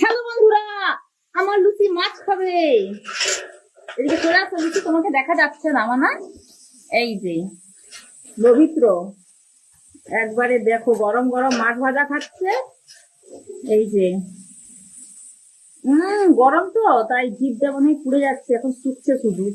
Hello বন্ধুরা, আমার লুচি মাছ খাবে। এদিকে চলে আসো, লুচি তোমাকে দেখা যাচ্ছে না, আমার না এই যে রবিত্র একবারে দেখো, গরম গরম মাছ ভাজা খাচ্ছে। এই যে হম গরম তো, তাই জিভটা মনে হয় পুড়ে যাচ্ছে, এখন শুকছে শুধু।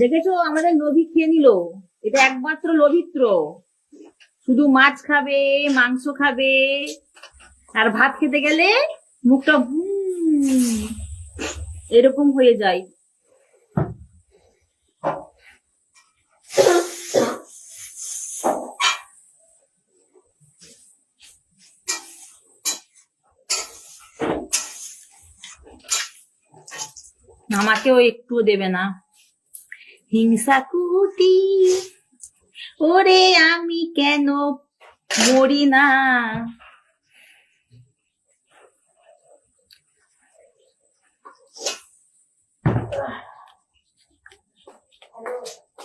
দেখেছ? আমাদের নবী খেয়ে নিল। এটা একমাত্র লভিত্র। শুধু মাছ খাবে, মাংস খাবে, আর ভাত খেতে গেলে মুখটা এরকম হয়ে যায়। আমাকেও একটুও দেবে না। হিংসা কুটি। ওরে আমি কেন মরি না?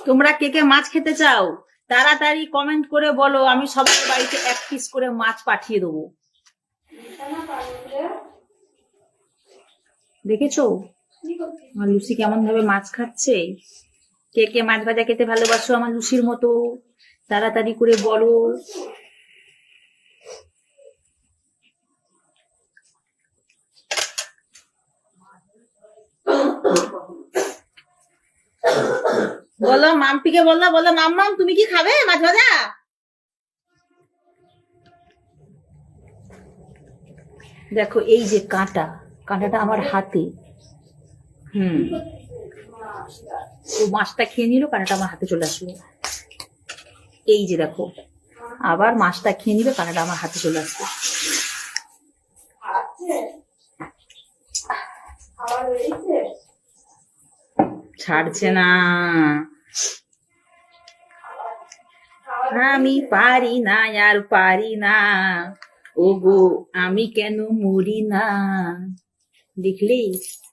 তোমরা কে কে মাছ খেতে চাও, তাড়াতাড়ি কমেন্ট করে বলো, আমি সবার বাড়িতে এক পিস করে মাছ পাঠিয়ে দেবো। দেখেছ? লুসি কেমন ভাবে মাছ খাচ্ছে? কে কে মাছ ভাজা খেতে ভালোবাসো আমার লুসির মতো, তাড়াতাড়ি করে বলো। বলো, মাম্পিকে বলল বলো, মাম্মাম, তুমি কি খাবে মাছ ভাজা? দেখো, এই যে কাঁটা, কাঁটাটা আমার হাতে। হুম। ও মাছটা খেয়ে নিল কানাটা আমার হাতে চলে আসলো। এই যে দেখো, আবার মাছটা খেয়ে নিবে কানাটা আমার হাতে চলে আসবে ছাড়ছে না। আমি পারি না, আর পারি না। ওগো, আমি কেন মরি না? দেখলি?